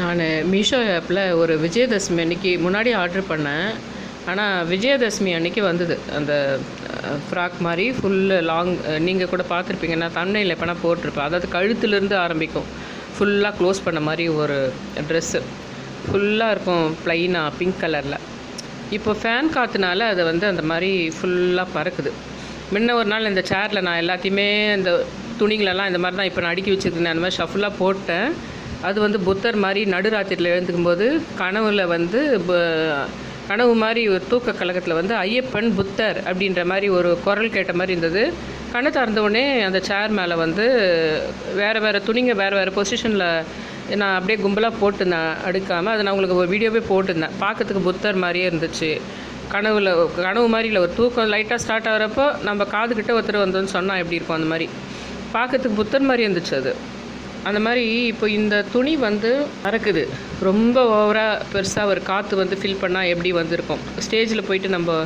நான் மீஷோ ஆப்பில் ஒரு விஜயதசமி அன்னைக்கு முன்னாடி ஆர்டர் பண்ணேன். ஆனால் விஜயதசமி அன்னைக்கு வந்தது. அந்த ஃப்ராக் மாதிரி ஃபுல்லு லாங் நீங்கள் கூட பார்த்துருப்பீங்க நான் தண்ணியில் எப்போனா போட்டிருப்பேன். அதாவது கழுத்துலேருந்து ஆரம்பிக்கும். ஃபுல்லாக க்ளோஸ் பண்ண மாதிரி ஒரு ட்ரெஸ்ஸு ஃபுல்லாக இருக்கும் ப்ளைனாக பிங்க் கலரில் இப்போ ஃபேன் காற்றுனால அது வந்து அந்த மாதிரி ஃபுல்லாக பறக்குது. முன்ன ஒரு நாள் இந்த சேரில் நான் எல்லாத்தையுமே இந்த துணிகளெல்லாம் இந்த மாதிரி தான் இப்போ நான் அடுக்கி வச்சுருந்தேன் அந்த மாதிரி ஷஃபுல்லாக போட்டேன். அது வந்து புத்தர் மாதிரி நடுராத்திரியில் எழுந்துக்கும் போது கனவுல வந்து ப- கனவு மாதிரி ஒரு தூக்க கழகத்தில் வந்து ஐயப்பன் புத்தர் அப்படின்ற மாதிரி ஒரு குரல் கேட்ட மாதிரி இருந்தது. கண்ணை திறந்தவுடனே அந்த சேர் மேலே வந்து வேறு வேறு துணிங்க வேறு வேறு பொசிஷனில் நான் அப்படியே கும்பலாக போட்டுருந்தேன் அடுக்காமல் அதை நான் உங்களுக்கு ஒரு வீடியோவே போட்டிருந்தேன். பார்க்கறதுக்கு புத்தர் மாதிரியே இருந்துச்சு. கனவுல கனவு மாதிரி இல்லை ஒரு தூக்கம் லைட்டாக ஸ்டார்ட் ஆகிறப்போ நம்ம காதுகிட்ட ஒருத்தர் வந்தோன்னு சொன்னால் எப்படி இருக்கும் அந்த மாதிரி. பார்க்கறதுக்கு புத்தர் மாதிரி இருந்துச்சு அது. அந்த மாதிரி இப்போ இந்த துணி வந்து பறக்குது. ரொம்ப ஓவராக பெருசாக ஒரு காற்று வந்து ஃபில் பண்ணால் எப்படி வந்திருக்கும்? ஸ்டேஜில் போயிட்டு நம்ம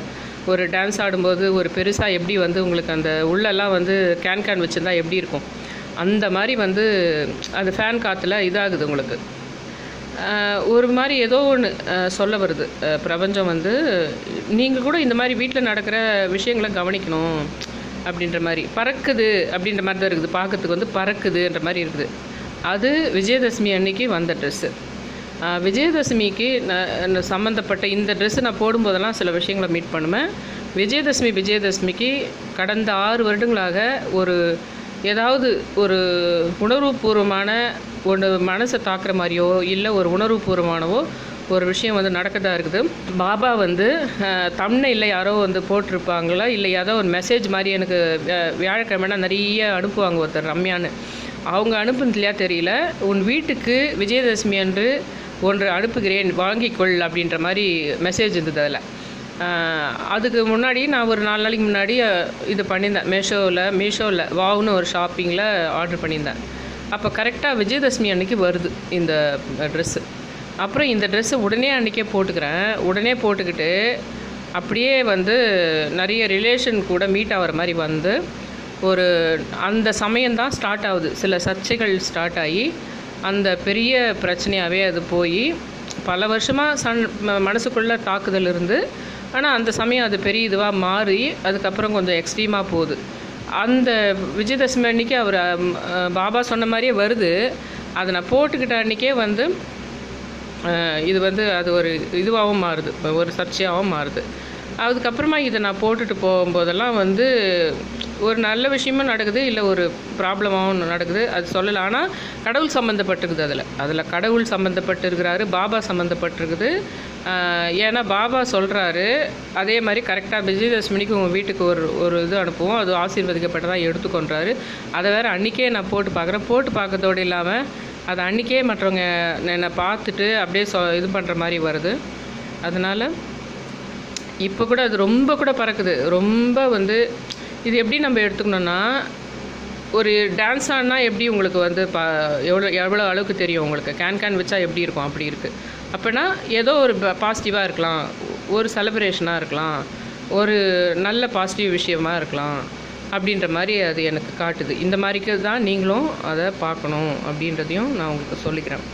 ஒரு டான்ஸ் ஆடும்போது ஒரு பெருசாக எப்படி வந்து உங்களுக்கு அந்த உள்ளெல்லாம் வந்து கேன் கேன் வச்சுருந்தா எப்படி இருக்கும்? அந்த மாதிரி வந்து அந்த ஃபேன் காற்றுல இதாகுது உங்களுக்கு. ஒரு மாதிரி ஏதோ ஒன்று சொல்ல வருது. பிரபஞ்சம் வந்து நீங்கள் கூட இந்த மாதிரி வீட்டில் நடக்கிற விஷயங்களை கவனிக்கணும் அப்படின்ற மாதிரி. பறக்குது அப்படின்ற மாதிரி தான் இருக்குது. பார்க்கறதுக்கு வந்து பறக்குதுன்ற மாதிரி இருக்குது. அது விஜயதசமி அன்னைக்கு வந்த ட்ரெஸ்ஸு விஜயதசமிக்கு நான் சம்மந்தப்பட்ட இந்த ட்ரெஸ்ஸு நான் போடும்போதெல்லாம் சில விஷயங்களை மீட் பண்ணுவேன். விஜயதசமி விஜயதசமிக்கு கடந்த ஆறு வருடங்களாக ஒரு ஏதாவது ஒரு உணர்வுபூர்வமான ஒன்று மனசை தாக்குற மாதிரியோ இல்லை ஒரு உணர்வுபூர்வமானவோ ஒரு விஷயம் வந்து நடக்கதாக இருக்குது. பாபா வந்து தமிழில் யாரோ வந்து போட்டிருப்பாங்களா இல்லை ஏதோ ஒரு மெசேஜ் மாதிரி எனக்கு வியாழக்கிழமைனா நிறைய அனுப்புவாங்க ஒருத்தர் ரம்யான்னு. அவங்க அனுப்புனதுலையா தெரியல. உன் வீட்டுக்கு விஜயதசமி அன்று ஒன்று அனுப்புகிறேன் வாங்கிக்கொள் அப்படின்ற மாதிரி மெசேஜ் இருந்தது அதில். அதுக்கு முன்னாடி நான் ஒரு நாலு நாளைக்கு முன்னாடி இது பண்ணியிருந்தேன். மீஷோவில் மீஷோவில் வாவ்னு ஒரு ஷாப்பிங்கில் ஆர்டர் பண்ணியிருந்தேன். அப்போ கரெக்டாக விஜயதசமி அன்னைக்கு வருது இந்த ட்ரெஸ்ஸு அப்புறம் இந்த ட்ரெஸ்ஸு உடனே அன்றைக்கே போட்டுக்கிறேன். உடனே போட்டுக்கிட்டு அப்படியே வந்து நிறைய ரிலேஷன் கூட மீட் ஆகிற மாதிரி வந்து ஒரு அந்த சமயம்தான் ஸ்டார்ட் ஆகுது. சில சர்ச்சைகள் ஸ்டார்ட் ஆகி அந்த பெரிய பிரச்சனையாகவே அது போய் பல வருஷமாக சன் மனசுக்குள்ளே மனசுக்குள்ள தாக்குதல் இருந்து ஆனால் அந்த சமயம் அது பெரிய இதுவாக மாறி அதுக்கப்புறம் கொஞ்சம் எக்ஸ்ட்ரீமாக போகுது. அந்த விஜயதசமி அன்னைக்கு அவர் பாபா சொன்ன மாதிரியே வருது. அதை நான் போட்டுக்கிட்ட அன்றைக்கே வந்து இது வந்து அது ஒரு இதுவாகவும் மாறுது. ஒரு சர்ச்சையாகவும் மாறுது. அதுக்கப்புறமா இதை நான் போட்டுட்டு போகும்போதெல்லாம் வந்து ஒரு நல்ல விஷயமும் நடக்குது இல்லை ஒரு ப்ராப்ளமாகவும் நடக்குது. அது சொல்லலை. ஆனால் கடவுள் சம்மந்தப்பட்டிருக்குது அதில். அதில் கடவுள் சம்மந்தப்பட்டிருக்கிறாரு பாபா சம்மந்தப்பட்டிருக்குது ஏன்னா பாபா சொல்கிறாரு அதே மாதிரி கரெக்டாக விஜயதசமிக்கு உங்கள் வீட்டுக்கு ஒரு ஒரு இது அனுப்புவோம். அது ஆசீர்வதிக்கப்பட்டதாக எடுத்துக்கொண்டாரு அதை வேறு அன்றைக்கே நான் போட்டு பார்க்குறேன். போட்டு பார்க்கறதோடு இல்லாமல் அதை அன்றைக்கே மற்றவங்க என்னை பார்த்துட்டு அப்படியே சொ இது பண்ணுற மாதிரி வருது. அதனால் இப்போ கூட அது ரொம்ப கூட பறக்குது. ரொம்ப வந்து இது எப்படி நம்ம எடுத்துக்கணும்னா ஒரு டான்ஸ் ஆடினா எப்படி உங்களுக்கு வந்து பா எவ்வளோ எவ்வளோ அளவுக்கு தெரியும் உங்களுக்கு? கேன் கேன் வச்சா எப்படி இருக்கும்? அப்படி இருக்குது அப்படின்னா ஏதோ ஒரு பாசிட்டிவாக இருக்கலாம். ஒரு செலப்ரேஷனாக இருக்கலாம். ஒரு நல்ல பாசிட்டிவ் விஷயமாக இருக்கலாம். அப்படின்ற மாதிரி அது எனக்கு காட்டுது. இந்த மாதிரிக்கு தான் நீங்களும் அதை பார்க்கணும் அப்படின்றதையும் நான் உங்களுக்கு சொல்லிக்கிறேன்.